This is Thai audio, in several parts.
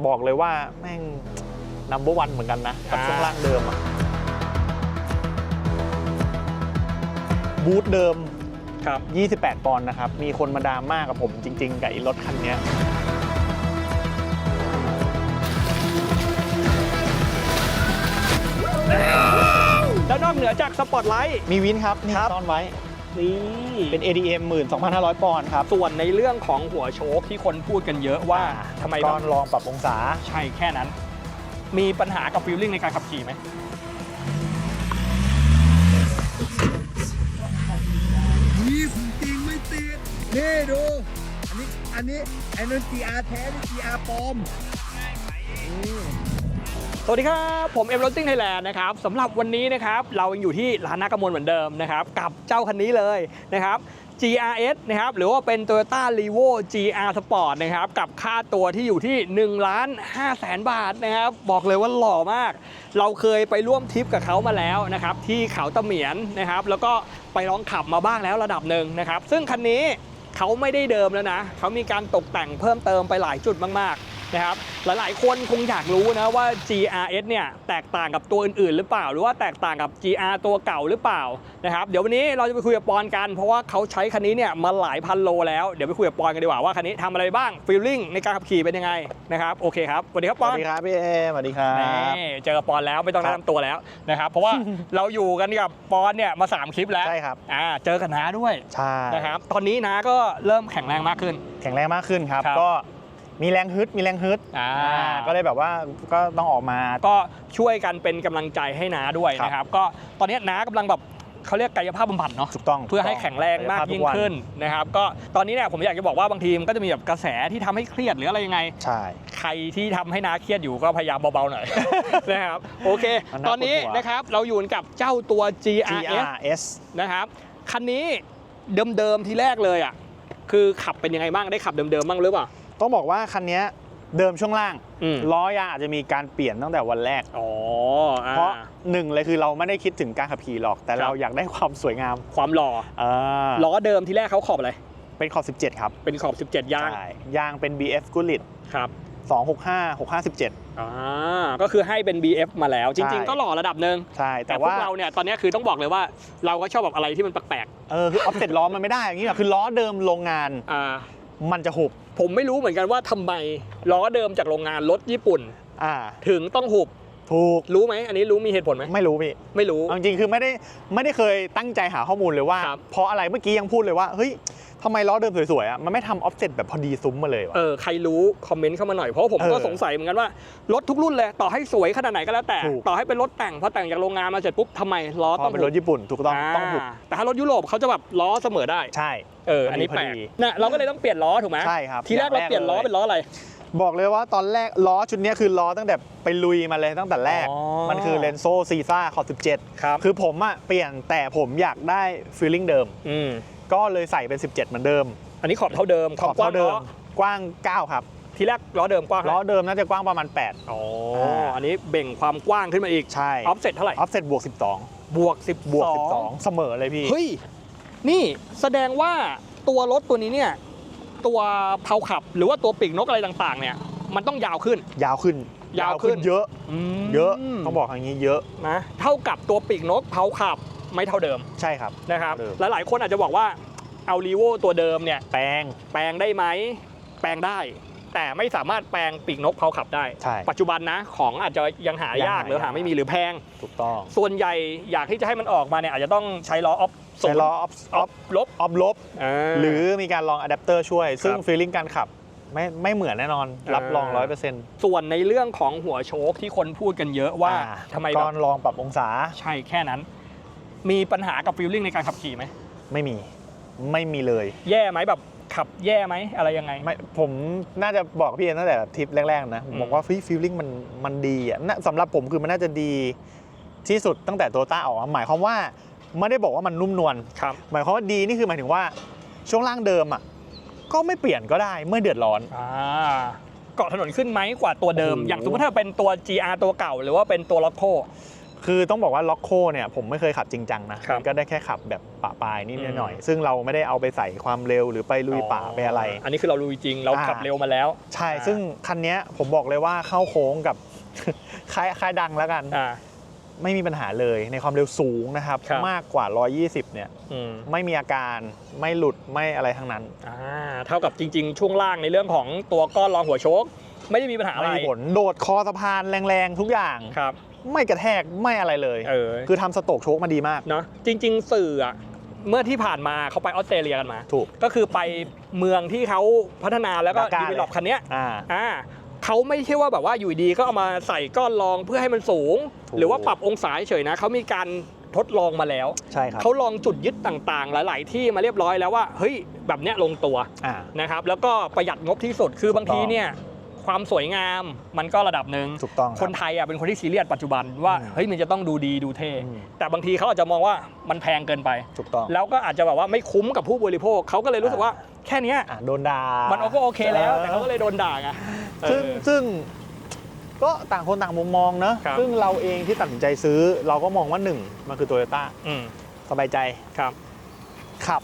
บอกเลยว่าแม่งนัมเบอร์วันเหมือนกันนะกับอ่าช่วงล่างเดิมอะบูธเดิมครับ 28 ปอนด์นะครับ มีคนมาดราม่ากกับผมจริง ๆ กับไอ้รถคันเนี้ยแล้วนอกเหนือจากสปอตไลท์มีวินครับ นี่ครับซ่อนไว้ นี่เป็น ADM 12,500 ปอนด์ครับส่วนในเรื่องของหัวโชคที่คนพูดกันเยอะว่าทำไมก้แบอบนรองปรับองศาใช่แค่นั้น มีปัญหากับฟิลลิ่งในการขับขี่ไหมนี่ของจริงไม่ติดนี่ดู อันนี้ อันนี้ไอ้นั่น GR แท้นี่ GR ปลอม สวัสดีครับ ผมเอ็มรถติ้งไทยแลนด์นะครับสำหรับวันนี้นะครับเรายังอยู่ที่ร้านนากมลเหมือนเดิมนะครับกับเจ้าคันนี้เลยนะครับ GRS นะครับหรือว่าเป็น Toyota r e v o GR Sport นะครับกับค่าตัวที่อยู่ที่1ล้าน5แสนบาทนะครับบอกเลยว่าหล่อมาก เราเคยไปร่วมทริปกับเขามาแล้วนะครับที่เขาตะเหมียนนะครับแล้วก็ไปลองขับมาบ้างแล้วระดับหนึ่งนะครับซึ่งคันนี้เขาไม่ได้เดิมแล้วนะเขามีการตกแต่งเพิ่มเติมไปหลายจุดมากๆ นะครับหลายๆ คนคงอยากรู้นะว่า GRS เนี่ยแตกต่างกับตัวอื่นๆ หรือเปล่า หรือว่าแตกต่างกับ GR ตัวเก่าหรือเปล่านะครับเดี๋ยววันนี้เราจะไปคุยกับปอนกัน เพราะว่าเขาใช้คันนี้เนี่ยมาหลายพันโลแล้วเดี๋ยวไปคุยกับปอนกันดีกว่าว่าคันนี้ทำอะไรบ้างฟีลลิ่งในการขับขี่เป็นยังไงนะครับโอเคครับสวัสดีครับสปอวันสดีครับพี่เอมสวัสดีครับนี่เจอกับปอนแล้วไม่ต้องครัแนะบนำตัวแล้วนะครับเพราะว่าเราอยู่กันกับปอนเนี่ยมา 3 คลิปแล้วใช่ครับอ่าเจอกันน้าด้วยใช่นะครับตอนนี้น้าก็เริ่มแข็งแรงมากขึ้น แข็งแรงมากขึ้นครับครับก็ มีแรงฮึดมีแรงฮึดอ่า อ่าก็เลยแบบว่าก็ต้องออกมา ก็ช่วยกันเป็นกำลังใจให้น้าด้วยครับ นะครับ ก็ตอนนี้น้ากำลังแบบเขาเรียกกายภาพบำบัดเนาะ ถูกต้องเพื่อให้แข็งแรงมากยิ่งขึ้นนะครับ ก็ตอนนี้เนี่ยผมอยากจะบอกว่าบางทีมันก็จะมีแบบกระแสที่ทำให้เครียดหรืออะไรยังไง ใช่ ใครที่ทำให้น้าเครียดอยู่ก็พยายามเบาๆหน่อย นะครับโอเค มันน่าตอนนี้ปวดหัว นะครับเราอยู่กับเจ้าตัว GRS GRS นะครับคันนี้เดิมๆทีแรกเลยอะคือขับเป็นยังไงบ้างได้ขับเดิมๆบ้างหรือเปล่า ต้องบอกว่าคันเนี้ยเดิมช่วงล่างอืมล้อยางอาจจะมีการเปลี่ยนตั้งแต่วันแรกอ๋ออ่าเพราะหนึ่งเลยคือเราไม่ได้คิดถึงการขับขี่หรอก แต่ครับเราอยากได้ความสวยงามความหล่ออ่าล้อเดิมทีแรกเขาขอบอะไรเป็นขอบ 17 ครับ เป็นขอบ 17 ยางใช่ยางเป็น BF g u l i t ครับ265 657อ่าก็คือให้เป็น BF มาแล้ว จริงใช่ๆก็หล่อระดับหนึ่งใช่ แต่แต่พวว่ากเราเนี่ยตอนนี้คือต้องบอกเลยว่า เราก็ชอบแบบอะไรที่มันแปลกเออคือออฟเซ็ตล้อมันไม่ได้อย่างนี้หรอกคือล้อเดิมโรงงานๆอ่ามันจะหุบ ผมไม่รู้เหมือนกันว่าทำไมล้อเดิมจากโรงงานรถญี่ปุ่น อ่า ถึงต้องหุบถูก รู้ไหมอันนี้รู้มีเหตุผลไหมไม่รู้พี่ไม่รู้ เอาจริงๆคือไม่ได้ไม่ได้เคยตั้งใจหาข้อมูลเลยว่า ครับ เพราะอะไรเมื่อกี้ยังพูดเลยว่า เฮ้ยทำไมล้อเดิมสวยๆอะมันไม่ทำออฟเซ็ตแบบพอดีซุ้มมาเลยวะ เออใครรู้คอมเมนต์เข้ามาหน่อยเพราะว่าผมก็เออสงสัยเหมือนกันว่ารถทุกรุ่นเลยต่อให้สวยขนาดไหนก็แล้วแต่ ถูก ต่อให้เป็นรถแต่งพอแต่งจากโรงงานมาเสร็จปุ๊บทำไมล้อพต้อองเป็นรถญี่ปุ่นถูกต้องต้องหุบาแต่ถ้ารถยุโรปเขาจะแบบล้อเสมอได้ ใช่ เอออันนี้พอแปลดีกนะเราก็เลยต้องเปลี่ยนล้อถูกไหมใช่ครับทีแรกเราเปลี่ยนล้อเป็นล้ออะไรบอกเลยว่าตอนแรกล้อชุดเนี้ยคือล้อตั้งแต่ไปลุยมาเลยตั้งแต่แรกอ๋อมันคือเลนโซซีซ่าขอบ 17 ครับ คือผมอะเปลี่ยนแต่ผมอยากได้ฟีลลิ่งเดิมอืมก็เลยใส่เป็น 17 เหมือนเดิม อันนี้ขอบเท่าเดิมขอบกว้าเท่างเดิมล้อกว้าง 9 ครับ ทีแรกล้อเดิมกว้างล้อเดิมน่าจะกว้างประมาณ 8 อ๋ออ่าอันนี้เบ่งความกว้างขึ้นมาอีก ใช่ ออฟเซ็ตเท่าไหร่ ออฟเซ็ตบวกบวก 10 12บวก12 เสมอเลยพี่ เฮ้ย นี่แสดงว่าตัวรถตัวนี้เนี่ยตัวเพาขับหรือว่าตัวปีกนกอะไรต่างๆเนี่ยมันต้องยาวขึ้น ยาวขึ้นยาวขึ้นเยอะมเยอะต้องบอกอย่างนี้เยอะนะเท่ากับตัวปีกนกเพาขับไม่เท่าเดิมใช่ครับนะครับเดิมหลายๆคนอาจจะบอกว่าเอารีโวตัวเดิมเนี่ยแปลงแปลงได้ไหมแปลงได้ แต่ไม่สามารถแปลงปีกนกเพาขับได้ใช่ปัจจุบันนะของอาจจะยังหายากยังหายากหรือหาไม่มีหรือแพงถูกต้อง ส่วนใหญ่อยากที่จะให้มันออกมาเนี่ยอาจจะต้องใช้ล้อออฟ ใช้ล้อออฟออฟลบ ออฟลบาหรือมีการลองอะแดปเตอร์ช่วย ซึ่งครับฟีลลิ่งการขับไม่ไม่เหมือนแน่นอน รับรองอ่า ร้อยเปอร์เซ็นต์ส่วนในเรื่องของหัวโชคที่คนพูดกันเยอะว่าทำไมแบก้บอนลองปรับองศาใช่แค่นั้น มีปัญหากับฟีลลิ่งในการขับขี่ไหม ไม่มีไม่มีเลย แย่ไหมแบบขับแย่ไหมอะไรยังไง ไม่ผมน่าจะบอกพี่เอ็นตั้งแต่ทริปแรกๆนะผมอืมบอกว่าฟีลลิ่งมันมันดีอะน่าสำหรับผมคือมันน่าจะดีที่สุดตั้งแต่โตต้าออกมาหมายความว่า ไม่ได้บอกว่ามันนุ่มนวลครับหมายความว่าดีนี่คือหมายถึงว่าช่วงล่างเดิมอะก็ไม่เปลี่ยนก็ได้เมื่อเดือดร้อนอ่าเกาะถนนขึ้นไหมกว่าตัวเดิมโอ้โหอย่างสมมติถ้าเป็นตัว GR ตัวเก่า หรือว่าเป็นตัวล็อกโคคือต้องบอกว่าล็อกโคเนี่ยผมไม่เคยขับจริงจังนะครับก็ได้แค่ขับแบบปะปลายนิดอืมหน่อย ซึ่งเราไม่ได้เอาไปใส่ความเร็วหรือไปลุยป่าไปอะไร อันนี้คือเราลุยจริงเราอ่าขับเร็วมาแล้ว ใช่อ่าซึ่งคันเนี้ยผมบอกเลยว่าเข้าโค้งกับค่ายค่ายดังแล้วกันอ่า ไม่มีปัญหาเลยในความเร็วสูงนะครับครับมากกว่า 120 เนี่ยอืมไม่มีอาการไม่หลุดไม่อะไรทั้งนั้นอ่าเท่ากับจริง ๆ ช่วงล่างในเรื่องของตัวก้อนรองหัวโชค ไม่ได้มีปัญหาอะไรไม่มีผลโดดคอสะพานแรงๆ ทุกอย่างครับ ไม่กระแทกไม่อะไรเลยเออคือทำสโตกโชคมาดีมากเนาะจริง ๆ สื่ออะเมื่อที่ผ่านมาเขาไปออสเตรเลียกันมา ถูก ก็คือไปเมืองที่เขาพัฒนาแล้วก็ดาก้าดีเวล็อปคันเนี้ยอ่าอ่า เขาไม่ใช่ว่าแบบว่าอยู่ดีก็เอามาใส่ก้อนรองเพื่อให้มันสูงถูกหรือว่าปรับองศาเฉยๆนะเขามีการทดลองมาแล้วใช่ครับเขาลองจุดยึดต่างๆ หลาย ๆ ที่มาเรียบร้อยแล้วว่าเฮ้ยแบบเนี้ยลงตัวอ่านะครับแล้วก็ประหยัดงบที่สุดคือบางทีเนี่ยความสวยงามมันก็ระดับหนึ่งถูกต้องรับคนไทยอะเป็นคนที่ซีเรียสปัจจุบันว่าอืมเฮ้ยมันจะต้องดูดีดูเท่อืมแต่บางทีเขาอาจจะมองว่ามันแพงเกินไปถูกต้องแล้วก็อาจจะแบบว่าไม่คุ้มกับผู้บริโภคเขาก็เลยรู้สึกว่าแค่เนี้ยอ่าโดนด่ามัมันก็โอเคแล้วแต่เขาก็เลยโดนด่าไงเอ ซึ่งอซึ่งก็ต่างคนต่างมุมมองเนอะครับ ซึ่งเราเองที่ตัดสินใจซื้อ เราก็มองว่าหนึ่งมันคือโตโยต้าอืมสบายใจ ครับขับ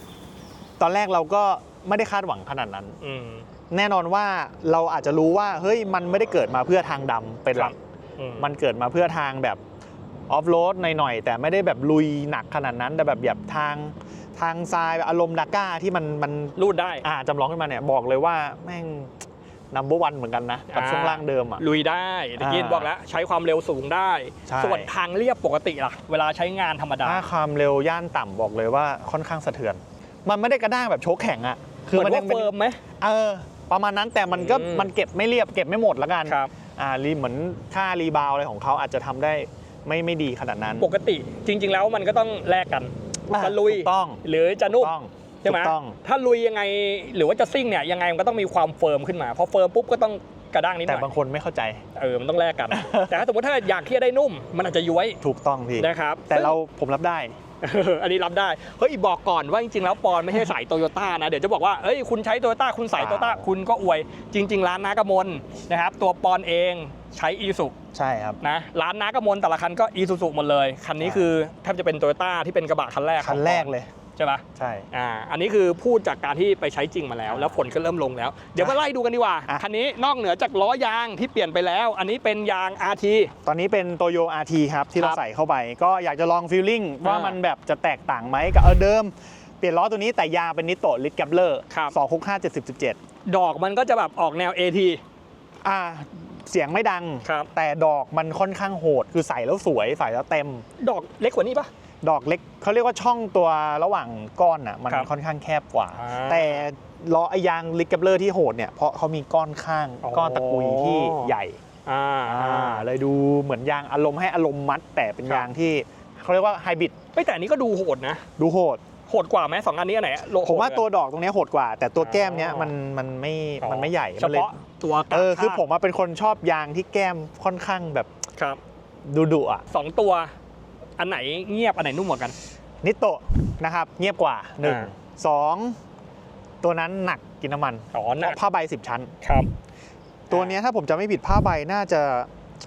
ตอนแรกเราก็ไม่ได้คาดหวังขนาดนั้น อืม แน่นอนว่าเราอาจจะรู้ว่าเฮ้ยมันไม่ได้เกิดมาเพื่อทางดำเป็นหลักอืมันเกิดมาเพื่อทางแบบออฟโรดหน่อยๆแต่ไม่ได้แบบลุยหนักขนาดนั้น แต่แบบแบบทางทางทรายแบบอารมณ์ดาก้าที่มันมันรูดได้ อ่าจำลองขึ้นมาเนี่ยบอกเลยว่าแม่ง นัมเบอร์วันเหมือนกันนะกับอ่าช่วงล่างเดิมอะลุยได้ตะกี้อ่าบอกแล้วใช้ความเร็วสูงได้ใช่ส่วนทางเรียบปกติล่ะ เวลาใช้งานธรรมดาถ้าความเร็วย่านต่ำบอกเลยว่าค่อนข้างสะเทือน มันไม่ได้กระด้างแบบโชกแข็งอะเหมือนยัว่าเป็นเฟิร์มไหมเออ ประมาณนั้นแต่มันก็อืมมันเก็บไม่เรียบเก็บไม่หมดแล้วกันครับอ่ารีเหมือนค่ารีบาวอะไรของเขาอาจจะทำได้ไม่ไม่ดีขนาดนั้น ปกติจริง ๆ แล้วมันก็ต้องแลกกันอะจะลุยถูกต้องหรือจะนุ่มต้อง ใช่ไหมถูกต้อง ถ้าลุยยังไงหรือว่าจะซิ่งเนี่ยยังไงมันก็ต้องมีความเฟิร์มขึ้นมาพอเฟิร์มปุ๊บก็ต้องกระด้างนิดหแต่น่อยบางคนไม่เข้าใจเออมันต้องแลกกัน แต่ถ้าสมมติถ้าอยากที่จะได้นุ่ม มันอาจจะย้วยถูกต้องพี่ นะครับแต่เราผมรับได้เอออันนี้รับได้เฮ้ยบอกก่อนว่าจริงๆแล้วปอนไม่ใช่สายโตโยต้านะเดี๋ยวจะบอกว่าเอ้ยคุณใช้โตโยต้าคุณสายโตโยต้าเปล่าคุณก็อวย จริง ๆ ร้านนากมลนะครับตัวปอนเองใช้อีสุใช่ครับ นะร้านนากมลแต่ละคันก็อีซูซูหมดเลย คันนี้ใช่คือแทบจะเป็นโตโยต้าที่เป็นกระบะคันแรกของคันแรกเลย ใช่ปะใช่ อ่า อันนี้คือพูดจากการที่ไปใช้จริงมาแล้ว แล้วฝนก็เริ่มลงแล้ว เดี๋ยวมาไล่ดูกันดีกว่า อะ คันนี้นอกเหนือจากล้อยางที่เปลี่ยนไปแล้ว อันนี้เป็นยาง RT ตอนนี้เป็นโตโย RT ครับที่เราครับใส่เข้าไปก็อยากจะลองฟีลลิ่งว่าอ่ามัมันแบบจะแตกต่างไหมกับเออเดิม เปลี่ยนล้อตัวนี้แต่ยางเป็นนิโตลิทแกปเลอร์ครับ สองคุกห้าเจ็ดสิบเจ็ดดอกมันก็จะแบบออกแนว AT อ่าเสียงไม่ดัง ครับ แต่ดอกมันค่อนข้างโหด คือใส่แล้วสวยใส่แล้วเต็ม ดอกเล็กกว่านี้ปะ ดอกเล็กเขาเรียกว่าช่องตัวระหว่างก้อนอะมันครับค่อนข้างแคบกว่า อ่าแต่ล้อไอ้ยางลิทแกปเลอร์ที่โหดเนี่ยเพราะเขามีก้อนข้างอ๋อ ก้อนตะกุยที่ใหญ่อ่าอ่าเลยดูเหมือนยางอารมณ์ให้อารมณ์มัด แต่เป็นครับ ยางที่เขาเรียกว่าไฮบริดไม่แต่อันนี้ก็ดูโหดนะ ดูโหด โหดกว่าไหมสองอันนี้อันไหนโลผมว่าโหดกตัวดอกตรงเนี้ยโหดกว่า แต่ตัวแก้มเนี้ยอ๋อมันมันไม่อ๋อมันไม่ใหญ่เฉมันเลยพาะตัวกระเออคือชากผมว่าเป็นคนชอบยางที่แก้มค่อนข้างแบบครับดุดุๆอะสองตัว อันไหนเงียบอันไหนนุ่มกว่ากัน นิโตะนะครับเงียบกว่าหนึ่งอ่าสองตัวนั้นหนักกินน้ำมันอ๋อหนักผ้าใบสิบชั้น ครับ ตัวเนี้ยถ้าผมจะไม่ผิดผ้าใบน่าจะ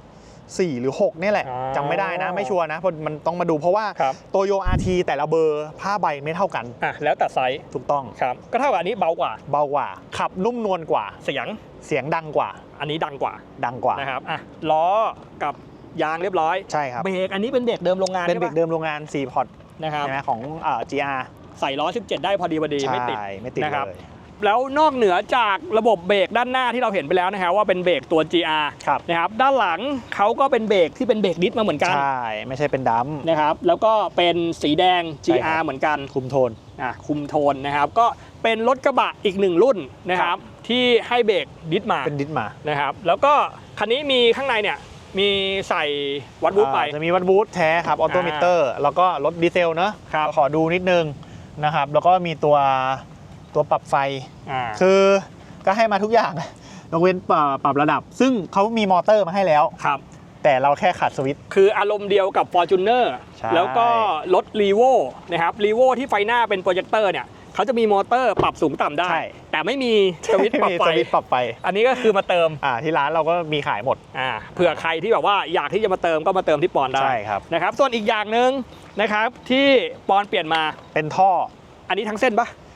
4 หรือ6นี่แหละอ๋อจำไม่ได้นะไม่ชัวร์นะเพราะมันต้องมาดูเพราะว่าครับ โตโยอาร์ทีแต่ละเบอร์ผ้าใบไม่เท่ากันอะแล้วแต่ไซส์ถูกต้องครับ ก็เท่ากับอันนี้เบากว่า เบากว่า ขับนุ่มนวลกว่า เสียงเสียงดังกว่าอันนี้ดังกว่าดังกว่านะครับอะล้อกับ ยางเรียบร้อยใช่ครับเบรกอันนี้เป็นเบรกเดิมโรงงานเป็นเบรกใช่ปะเดิมโรงงาน4พอร์ตนะครับใช่ไหมของเอ่อ GR ใส่ล้อ 17 ได้พอดีพอดีไม่ติดใช่ไม่ติดนะครับเลยแล้วนอกเหนือจากระบบเบรกด้านหน้าที่เราเห็นไปแล้วนะครับว่าเป็นเบรกตัว GR ครับนะครับด้านหลังเขาก็เป็นเบรกที่เป็นเบรกดิสมาเหมือนกันใช่ไม่ใช่เป็นดัมนะครับแล้วก็เป็นสีแดงใช่ครั GR บเหมือนกันคุมโทนอะคุมโทนนะครับก็เป็นรถกระบะอีกหนึ่งรุ่นนะครับที่ให้เบรกดิสมาเป็นดิสมานะครับแล้วก็คันนี้มีข้างในเนี่ย มีใส่วัดวูดไป อ่าจะมีวัดบูธแท้ครับออโตมิเตอร์แล้วก็รถดีเซลเนอะครับ ขอดูนิดนึงนะครับ แล้วก็มีตัวตัวปรับไฟ อ่า คือก็ให้มาทุกอย่าง ยกเว้นปรับปรับระดับ ซึ่งเขามีมอเตอร์มาให้แล้ว ครับ แต่เราแค่ขัดสวิตช์ คืออารมณ์เดียวกับ Fortuner ใช่แล้วก็รถ r ีโวนะครับ r ีโวที่ไฟหน้าเป็นโปรเจคเตอร์เนี่ย เขาจะมีมอเตอร์ปรับสูงต่ำได้ ใช่ แต่ไม่มีสวิตช์ปรับไฟสวิตช์ปรับไฟอันนี้ก็คือมาเติมอ่าที่ร้านเราก็มีขายหมด อ่าเผื่อใครที่แบบว่าอยากที่จะมาเติมก็มาเติมที่ปอนได้ใช่ครับ นะครับ ส่วนอีกอย่างหนึ่งนะครับที่ปอนเปลี่ยนมาเป็นท่ออันนี้ทั้งเส้นปะอ่า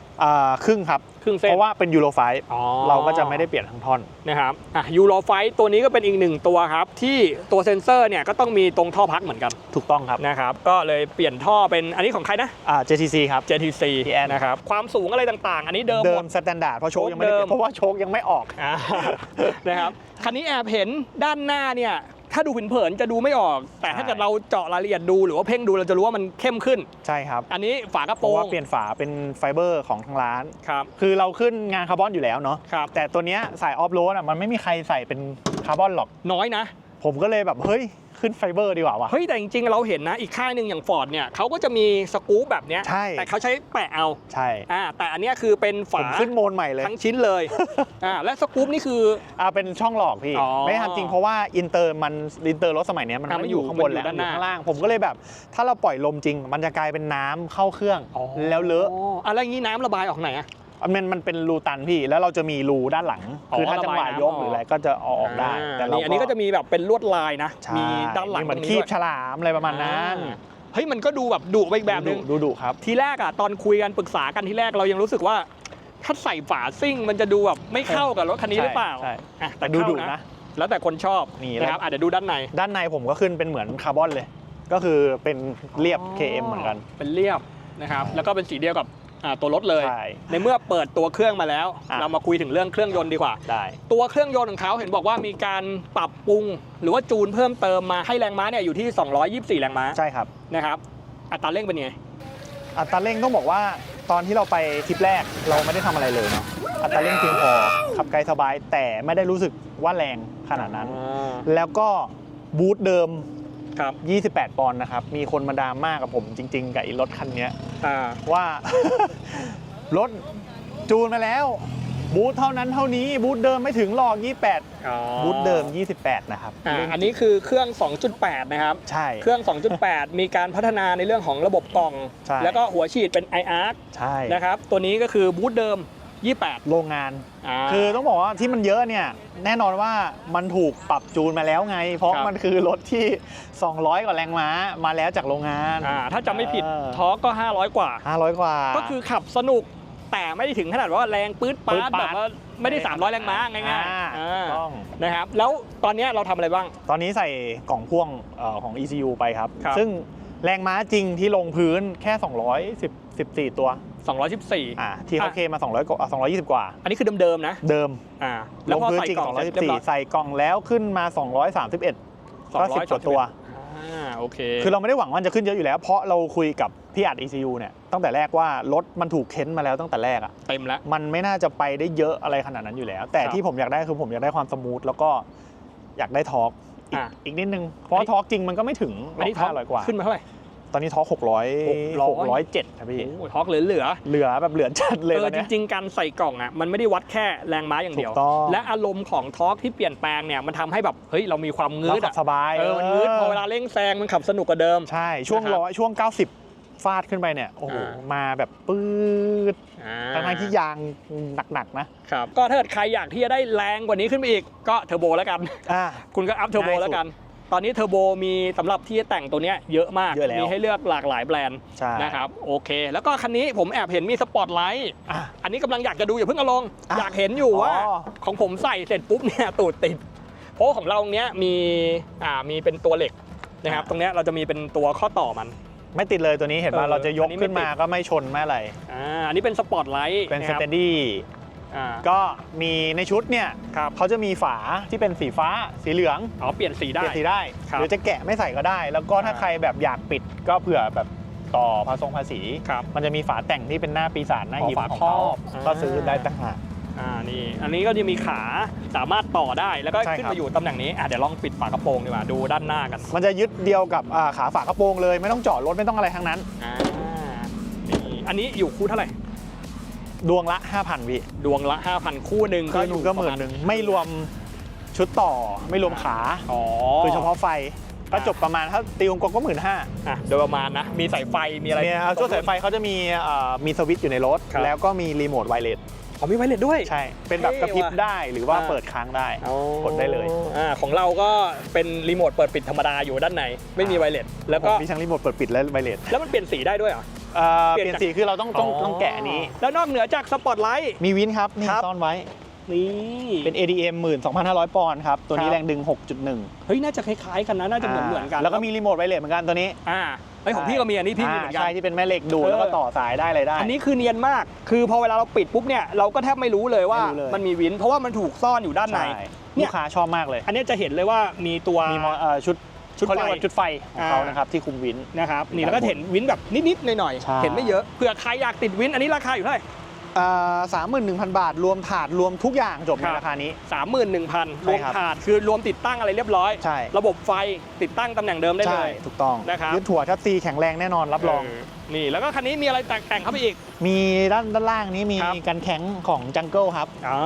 ครึ่งครับครึ่งเส้นเพราะว่าเป็นยูโรไฟอ๋อเราก็จะไม่ได้เปลี่ยนทั้งท่อนนะครับอะยูโรไฟตัวนี้ก็เป็นอีกหนึ่งตัวครับ ที่ตัวเซ็นเซอร์เนี่ยก็ต้องมีตรงท่อพักเหมือนกันถูกต้องครับนะครับก็เลยเปลี่ยนท่อเป็นอันนี้ของใครนะอ่า JTC ครับ JTC พี่แอนนะครับความสูงอะไรต่างๆ อันนี้เดิมเดิหมมดสแตนดาร์ดเพราะโชคยังไม่ได้เดิเปมลี่ยนเพราะว่าโชคยังไม่ออกอ่านะครับคันนี้แอบเห็นด้านหน้าเนี่ย ถ้าดูเผินๆจะดูไม่ออก แต่ถ้าใช่เกิดเราเจาะรายละเอียดดูหรือว่าเพ่งดูเราจะรู้ว่ามันเข้มขึ้น ใช่ครับ อันนี้ฝากระเพโปรราะง ว่าเปลี่ยนฝาเป็นไฟเบอร์ของทางร้าน ครับ คือเราขึ้นงานคาร์บอนอยู่แล้วเนาะครับ แต่ตัวเนี้ยสายออฟโรดอะมันไม่มีใครใส่เป็นคาร์บอนหรอก น้อยนะ ผมก็เลยแบบเฮ้ย ขึ้นไฟเบอร์ดีกว่าว่ะ เฮ้ยแต่จริงๆ เราเห็นนะอีกค่ายหนึ่งอย่างฟอร์ดเนี่ยเขาก็จะมีสกู๊ปแบบเนี้ยใช่ แต่เขาใช้แปะเอาใช่อ่าแต่อันเนี้ยคือเป็นผฝามขึ้นโมนใหม่เลยทั้งชิ้นเลยอ่าและสกู๊ปนี่คือ อ่าเป็นช่องหลอกพี่ อ๋อไม่ทำจริงเพราะว่าอินเตอร์มันอินเตอร์รถสมัยเนี้ยมันอะไม่อยู่มันอยู่ข้างบนแล้วมันอยู่ด้านหน้าอยู่ข้างล่างผมก็เลยแบบ ถ้าเราปล่อยลมจริง มันจะกลายเป็นน้ำเข้าเครื่อง แล้วเลอะ อ๋ออะไรอย่างนี้น้ำระบายออกไหนอะ มันมันเป็นรูตันพี่แล้วเราจะมีรูด้านหลัง อ๋อคือถ้าจังหวะระบายน้ำยกหรืออะไรก็จะเอาออกได้าแต่เรานี่อันนี้ก็จะมีแบบเป็นลวดลายนะ ใช่มีด้านหลังเหมือนตรงคีบด้วยฉลามอะไรประมาณนั้นอ่าเฮ้ยมันก็ดูแบบดุไปอีกแบบหนึง ดูดูครับ ทีแรกอะตอนคุยกันปรึกษากันทีแรกเรายังรู้สึกว่า ถ้าใส่ฝาซิ่งมันจะดูแบบไม่เข้ากับรถคันนี้หรือเปล่าใช่อะแต่แต่ดูเข้าดุนะ แล้วแต่คนชอบนี่นะครับอะเดี๋ยวดูด้านในด้านในผมก็ขึ้นเป็นเหมือนคาร์บอนเลย ก็คือเป็นเรียบ KM เหมือนกัน เป็นเรียบนะครับ แล้วก็เป็นสีเดียวกับ อ่าตัวรถเลย ใช่ในเมื่อเปิดตัวเครื่องมาแล้ว อะ เรามาคุยถึงเรื่องเครื่องยนต์ดีกว่า ได้ตัวเครื่องยนต์ของเขาเห็นบอกว่ามีการปรับปรุง หรือว่าจูนเพิ่มเติมมาให้แรงม้าเนี่ยอยู่ที่ 224 แรงม้าใช่ครับ นะครับอัตราเร่งเป็นยังไง อัตราเร่งต้องบอกว่าตอนที่เราไปทริปแรกเราไม่ได้ทำอะไรเลยเนาะอัตราเร่งเพียงพอขับไกลสบายแต่ไม่ได้รู้สึกว่าแรงขนาดนั้น แล้วก็บูทเดิม ครับ 28 ปอนด์นะครับ มีคนมาดราม่ากกับผมจริง ๆ กับไอ้รถคันเนี้ยอ่า ว่า รถจูนมาแล้ว บูทเท่านั้นเท่านี้ บูทเดิมไม่ถึงหรอก 28 อ๋อบูทเดิม 28 นะครับอ่า อันนี้คือเครื่อง 2.8 นะครับ ใช่ เครื่อง 2.8 มีการพัฒนาในเรื่องของระบบกล่อง ใช่ แล้วก็หัวฉีดเป็น iArc ใช่ นะครับ ตัวนี้ก็คือบูทเดิม 28 โรงงาน อ่า คือต้องบอกว่าที่มันเยอะเนี่ยแน่นอนว่ามันถูกปรับจูนมาแล้วไง เพราะครับ มันคือรถที่ 200 กว่าแรงม้ามาแล้วจากโรงงาน อ่าถ้าจำไม่ผิดเออทอร์กก็ 500 กว่า 500 กว่า ก็คือขับสนุกแต่ไม่ได้ถึงขนาดว่าแรงปื๊ดปื๊ป๊าดดป๊าด แบบว่าไม่ได้ 300 แรงม้าง่ายอ่ๆอ่าต้อง นะครับ แล้วตอนเนี้ยเราทำอะไรบ้าง ตอนนี้ใส่กล่องพ่วงเอ่อของ ECU ไปครับ ครับซึ่ง แรงม้าจริงที่ลงพื้นแค่ 210 14 ตัว 214 อ่าที่เขาอะเคมา 200กว่าอะ220 กว่า อันนี้คือเดิมๆนะ เดิมอ่าลแล้วงพอพื้นใส่จริง กล่องเสร็จเรียบร้อย214 ใส่กล่องแล้วขึ้นมา 231ก็10กว่าตัว อ่าโอเคคือเราไม่ได้หวังว่าจะขึ้นเยอะอยู่แล้ว เพราะเราคุยกับพี่อัด ECU เนี่ยตั้งแต่แรกว่ารถมันถูกเค้นมาแล้วตั้งแต่แรกอะเต็มแล้ว มันไม่น่าจะไปได้เยอะอะไรขนาดนั้นอยู่แล้ว แต่ครับ ที่ผมอยากได้คือผมอยากได้ความสมูทแล้วก็อยากได้ทอร์ก อีกอะ อีกนิดนึง เพราะอันนี้ทอร์กจริงมันก็ไม่ถึงอันนี้ทอร์ห้าร้อยกว่า ขึ้นมาเท่าไหร่ ตอนนี้ทอร์กหกร้อยหกร้อยเจ็ดครับพี่ โอ้ทอร์กเหลือเหลือแบบเหลือจัดๆเลยเอตออนจเนี้ย ริง ๆ การใส่กล่องอะมันไม่ได้วัดแค่แรงม้าอย่างเดียว ถูกต้อง และอารมณ์ของทอร์กที่เปลี่ยนแปลงเนี่ยมันทำให้แบบเฮ้ยเรามีความงืเราดขัอะบสบายเออมันงืดพอเวลาเร่งแซงมันขับสนุกกว่าเดิม ใช่ช่วงนะครับร้อยช่วง 90 ฟาดขึ้นไปเนี่ย โอ้โห อ่ามาแบบปื๊ดอ่า ทั้งๆที่ยางหนักๆนะครับก็ถ้าเกิดใครอยากที่จะได้แรงกว่านี้ขึ้นไปอีกก็เทอร์โบแล้วกันอ่าคุณก็อัพเทอร์โบง่ายสุดแล้วกัน ตอนนี้เทอร์โบมีสำหรับที่จะแต่งตัวเนี้ยเยอะมากเยอะแล้วมีให้เลือกหลากหลายแบรนด์ใช่นะครับโอเค แล้วก็คันนี้ผมแอบเห็นมีสปอตไลท์อะอันนี้กำลังอยากจะดูอย่าเพิ่งเอาลงอะอยากเห็นอยู่ว่าอ๋อของผมใส่เสร็จปุ๊บเนี่ยตูดติดเพราะว่าของเราเนี้ยมีอ่ามีเป็นตัวเหล็กนะครับตรงเนี้ยเราจะมีเป็นตัวข้อต่อมัน ไม่ติดเลยตัวนี้เห็นป่ะเออเราจะยกอันนี้ไม่ขึ้นมาติด ก็ไม่ชนไม่อะไร อ่าอันนี้เป็นสปอตไลท์เป็นนะสครับแตนดี้อ่าก็มีในชุดเนี่ยครับเขาจะมีฝาที่เป็นสีฟ้าสีเหลืองอ๋อเปลี่ยนสีเปได้ลี่ยนสีได้ครับหรือจะแกะไม่ใส่ก็ได้ แล้วก็ถ้าอ่า ใครแบบอยากปิดก็เผื่อแบบต่อภาษงภาษี ครับ มันจะมีฝาแต่งที่เป็นหน้าปีศาจหน้าอ๋อยิ้มฝาของครอเขาบ ก็ซื้ออ่าได้ต่างหาก อ่านี่อันนี้ก็จะมีขาสามารถต่อได้แล้วก็ใช่ขึ้นครับมาอยู่ตำแหน่งนี้อะเดี๋ยวลองปิดฝากระโปรงดีกว่าดูด้านหน้ากันมันจะยึดเดียวกับอ่าขาฝากระโปรงเลย ไม่ต้องเจาะรถไม่ต้องอะไรทั้งนั้น อ่านี่อันนี้อยู่คู่เท่าไหร่ ดวงละ 5,000วิดวงละ 5,000 คู่หนึ่งก็ก็ออยู่ยู่ก็ปหระมื่นมาณหนึ่งไม่รวมชุดต่อไม่รวมขา อ๋อคือเฉพาะไฟก็จบประมาณถ้าตีวงกลมก็หมื่นห้าอะโดยประมาณนะมีสายไฟมีอะไรมีช่วงสายไฟเขาจะมีเอ่อมีสวิตช์อยู่ในรถ ครับ แล้วก็มีรีโมทไวเลส อ๋อมีไวเลสด้วย ใช่ เป็นแบบกระพริบเท่ว่ะได้หรือว่าอ่าเปิดค้างได้อ๋อกดได้เลยอ่าของเราก็เป็นรีโมทเปิดปิดธรรมดาอยู่ด้านในไม่มีไวเลสแล้วก็ผมมีทั้งรีโมทเปิดปิดและไวเลสแล้วมันเปลี่ยนสีได้ด้วยเหรอเอ่อเปเปลี่ลี่ยยนนจากสีคือเราต้องต้องต้องแกะอันนี้ แล้วนอกเหนือจากสปอตไลท์มีวินครับนี่ครับซ่อนไว้นี่เป็น ADM 12,500 ปอนด์ครับ ตัวนี้ครับแรงดึง 6.1 เฮ้ย น่าจะคล้ายๆกันนะ น่าจะเหมือนเหมือนๆกัน แล้วก็มีรีโมทไวเลสเหมือนกันตัวนี้ อ่า เฮ้ยของพี่ก็มีอันนี้พี่มีเหมือนกัน ใช่ที่เป็นแม่เหล็กดูดเออ แล้วก็ต่อสายได้อะไรได้ อันนี้คือเนียนมาก คือพอเวลาเราปิดปุ๊บเนี่ยเราก็แทบไม่รู้เลยว่าไม่รู้เลย มันมีวิน เพราะว่ามันถูกซ่อนอยู่ด้านใน ใช่เนี่ลูย กค้าชอบมากเลย อันนี้จะเห็นเลยว่ามีตัว มีมอเอ่อชุดชุดเขาเรียกไฟว่าชุดไฟของเขาอ่านนะครับที่คุมวิน นะครับ นี่แล้วก็เห็นวินแบบนิดๆหน่อยใช่ ๆ เห็นไม่เยอะ เผื่อใครอยากติดวิน อันนี้ราคาอยู่เท่าไหร่ สามหมื่นหนึ่งพันบาท รวมถาดรวมทุกอย่างจบในครับราคานี้สามหมื่นหนึ่งพันรวมใช่ครับถาดคือรวมติดตั้งอะไรเรียบร้อย ใช่ ระบบไฟติดตั้งตำแหน่งเดิมได้เลใช่ยถูกต้องนะครับยึดถั่วชัดซีแข็งแรงแน่นอนรับรองเนี่แล้วก็คันนี้มีอะไรแต่งเข้าไปอีก มีด้านด้านล่างนี้มีครับกันแข็งของจังเกิลครับอ๋อ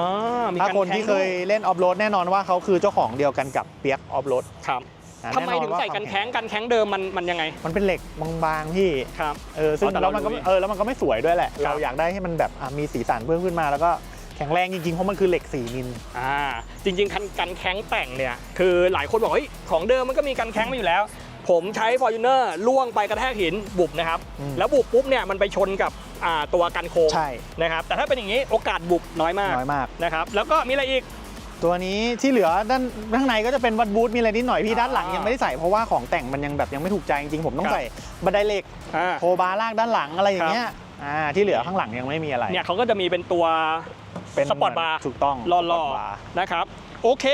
มีถ้าการคนแข่งที่เคยด้วยเล่นออฟโรดแน่นอนว่าเขาคือเจ้าของเดียวกันกับเปียกออฟโรดครับ อ่าทำไมแน่นอนถึงว่าใส่กันความแข้งกันแข้งเดิมมันมันยังไงมันเป็นเหล็กบางๆพี่ครับ เออซึ่งอ๋อแต่แล้วมันก็เรารู้เออแล้วมันก็ไม่สวยด้วยแหละ ครับ เราอยากได้ให้มันแบบอะมีสีสันเพิ่มขึ้นมา แล้วก็แข็งแรงจริงๆเพราะมันคือเหล็ก4มิล อ่าจริงๆคันกันแข้งแต่งเนี่ยคือหลายคนบอกเฮ้ยของเดิมมันก็มีกันแข้งมาอยู่แล้ว ผมใช้ f o r t u n e r ล่วงไปกระแทกหินบุบนะครับ อืม แล้วบุบปุ๊บเนี่ยมันไปชนกับอ่าตัวกันโค้งใช่นะครับแต่ถ้าเป็นอย่างนี้โอกาสบุบน้อยมากน้อยมาก นะครับแล้วก็มีอะไรอีก ตัวนี้ที่เหลือด้านข้างในก็จะเป็นวัดบูทมีอะไรนิดหน่อยพี่อ่าด้านหลังยังไม่ได้ใส่เพราะว่าของแต่งมันยังแบบยังไม่ถูกใจจริงๆผมต้อคงรับใส่บันไดเหล็กอ่า โคบาร์ลากด้านหลังอะไรอย่างเงี้ยอ่าที่เหลือข้างหลังยังไม่มีอะไรเนี่ยเขาก็จะมีเป็นตัว เป็นสปอร์ตบาร์ ถูกต้องหล่อสปร์ตบาร์ ๆนะครับ โอเค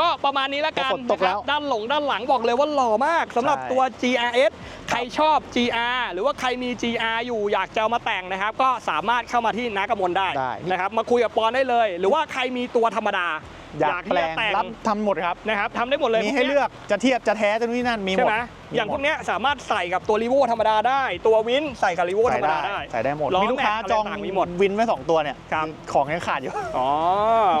ก็ประมาณนี้แล้วกันฝนตกแล้วนะครับด้านหลงด้านหลังบอกเลยว่าหล่อมากสำหรับใช่ ตัว GRS ใครชอบ GR หรือว่าใครมี GR อยู่อยากจะเอามาแต่งนะครับ ก็สามารถเข้ามาที่นากมลได้ได้ นะครับ มาคุยกับปอนได้เลย หรือว่าใครมีตัวธรรมดา อยากที่แปลจะงแต่งรับทำหมดครับนะครับทำได้หมดเลยมีให้พวเลือกจะเทียบจะแท้จะนู่นนี่นั่นมีหใช่มดไหมมีอย่างหมพดวกเนี้ยสามารถใส่กับตัวรีโวธรรมดาได้ ตัววินใส่กับรีโวธรใส่รมได้ดาได้ใส่ได้หมดล้อมีลูกค้าแม็กซ์จองอะไรต่างๆมีหมดวินไว้สองตัวเนี่ยครับของยังขาดอยู่อ๋อ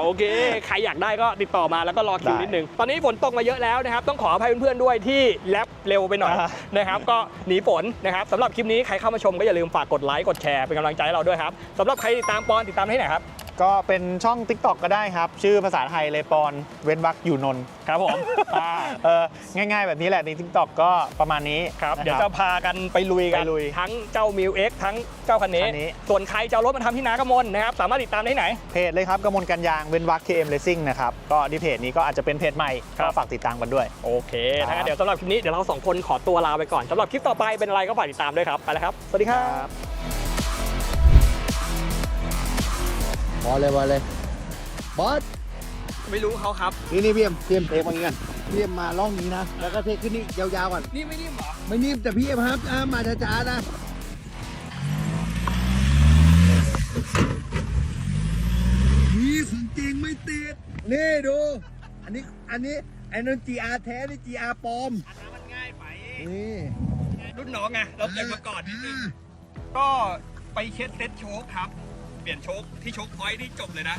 โอเค ใครอยากได้ก็ติดต่อมาแล้วก็รอคิวได้นิดนึงตอนนี้ฝนตกมาเยอะแล้วนะครับต้องขออภัยเพื่อนๆด้วยที่แลปเร็วไปหน่อยอ่านะครับก็หนีฝนนะครับสำหรับคลิปนี้ใครเข้ามาชมก็อย่าลืมฝากกดไลค์กดแชร์เป็นกำลังใจให้เราด้วยครับสำหรับใครติดตามปอนติดตามที่ไหนครับ ก็เป็นช่อง t ิ k t o k ก็ได้ครับ ชื่อภาษาไทยเลยปอนเว้นวักอยู่นนท์ครับผมอ่าเออง่ายๆ แบบนี้แหละใน t ิ k t o k ก็ประมาณนี้ครับ นเดี๋ยวจะพากันไปลุยกันไปลุยทั้งเจ้ามิวเอ็กทั้งเจ้าคันนี้ คันนี้ ส่วนใครจะเอารถมาทำที่นากมลนะครับ สามารถติดตามได้ที่ไหน เพจเลยครับกมลกันยางเว้นวัก KM Racing นะครับก็ที่เพจนี้ก็อาจจะเป็นเพจใหม่ครัก็บ ฝากติดตามกันด้วย โอเคครับถ้างั้นเดี๋ยวสำหรับคลิปนี้เดี๋ยวเราสองคนขอตัวลาไปก่อนสำหรับคลิปต่อไปเป็นอะไรก็ฝากติดตามด้วยครับ ไปแล้วครับ สวัสดีครับ บอสเลยบอสเลยบอสไม่รู้เขาครับ นี่นี่พี่เอ็มพี่เอ็มเทคมางี้กันพี่เอ็มมาล่องนี้นะแล้วก็เทคขึ้นนี่ยาวๆก่อนนี่ไม่นิ่มเหรอไม่นิ่มแต่พี่เอ็มครับอ่ามาช้าๆนะนี่ของจริงไม่ติดนี่ดูอันนี้อันนี้ไอ้นั่น GR แท้นี่ GR ปลอมอันนั้นมันง่ายไปนี่รุ่นน้องไงเราเกิดมาก่อนนิดนึงก็ไปเช็ดเซ็ตโชคครับ เปลี่ยนโชคที่โชคพอยต์นี่จบเลยนะ